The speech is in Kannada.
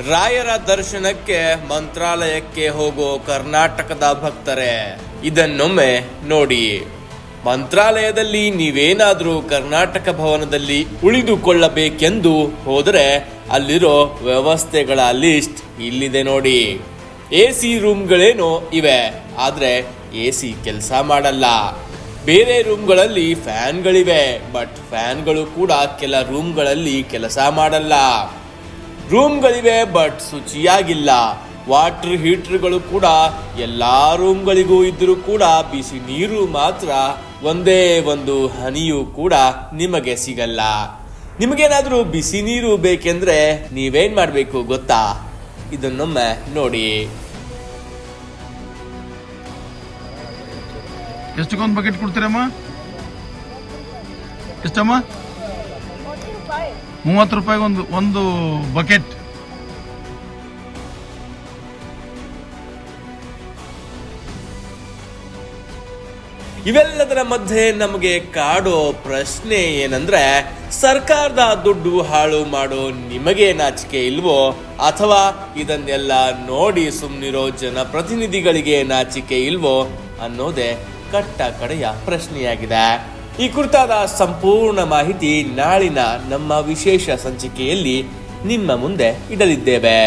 ರಾಯರ ದರ್ಶನಕ್ಕೆ ಮಂತ್ರಾಲಯಕ್ಕೆ ಹೋಗೋ ಕರ್ನಾಟಕದ ಭಕ್ತರೇ, ಇದನ್ನೊಮ್ಮೆ ನೋಡಿ. ಮಂತ್ರಾಲಯದಲ್ಲಿ ನೀವೇನಾದರೂ ಕರ್ನಾಟಕ ಭವನದಲ್ಲಿ ಉಳಿದುಕೊಳ್ಳಬೇಕೆಂದು ಹೋದರೆ ಅಲ್ಲಿರೋ ವ್ಯವಸ್ಥೆಗಳ ಲಿಸ್ಟ್ ಇಲ್ಲಿದೆ ನೋಡಿ. ಎ ಸಿ ರೂಮ್ಗಳೇನೋ ಇವೆ, ಆದರೆ ಎ ಸಿ ಕೆಲಸ ಮಾಡಲ್ಲ. ಬೇರೆ ರೂಮ್ಗಳಲ್ಲಿ ಫ್ಯಾನ್ಗಳಿವೆ, ಬಟ್ ಫ್ಯಾನ್ಗಳು ಕೂಡ ಕೆಲ ರೂಮ್ಗಳಲ್ಲಿ ಕೆಲಸ ಮಾಡಲ್ಲ. ರೂಮ್ಗಳಿವೆ ಬಟ್ ಶುಚಿಯಾಗಿಲ್ಲ. ವಾಟರ್ ಹೀಟರ್ಗಳು ಕೂಡ ಎಲ್ಲ ರೂಮ್ಗಳಿಗೂ ಇದ್ದರೂ ಕೂಡ ಬಿಸಿ ನೀರು ಮಾತ್ರ, ಒಂದೇ ಒಂದು ಹನಿಯೂ ಕೂಡ ನಿಮಗೆ ಸಿಗಲ್ಲ. ನಿಮಗೇನಾದರೂ ಬಿಸಿ ನೀರು ಬೇಕೆಂದ್ರೆ ನೀವೇನ್ ಮಾಡಬೇಕು ಗೊತ್ತಾ? ಇದನ್ನೊಮ್ಮೆ ನೋಡಿ. ಎಷ್ಟಕ್ಕೊಂದು ಬಕೆಟ್ ಕೊಡ್ತೀರಮ್ಮ? ಎಷ್ಟಮ್ಮ? ಮೂವತ್ತು ರೂಪಾಯಿಗೆ ಒಂದು ಒಂದು ಬಕೆಟ್. ಇವೆಲ್ಲದರ ಮಧ್ಯೆ ನಮಗೆ ಕಾಡೋ ಪ್ರಶ್ನೆ ಏನಂದ್ರೆ, ಸರ್ಕಾರದ ದುಡ್ಡು ಹಾಳು ಮಾಡೋ ನಿಮಗೆ ನಾಚಿಕೆ ಇಲ್ವೋ? ಅಥವಾ ಇದನ್ನೆಲ್ಲ ನೋಡಿ ಸುಮ್ಮನಿರೋ ಜನಪ್ರತಿನಿಧಿಗಳಿಗೆ ನಾಚಿಕೆ ಇಲ್ವೋ ಅನ್ನೋದೇ ಕಟ್ಟ ಕಡೆಯ ಪ್ರಶ್ನೆಯಾಗಿದೆ. ಈ ಕುರಿತಾದ ಸಂಪೂರ್ಣ ಮಾಹಿತಿ ನಾಳಿನ ನಮ್ಮ ವಿಶೇಷ ಸಂಚಿಕೆಯಲ್ಲಿ ನಿಮ್ಮ ಮುಂದೆ ಇಡಲಿದ್ದೇವೆ.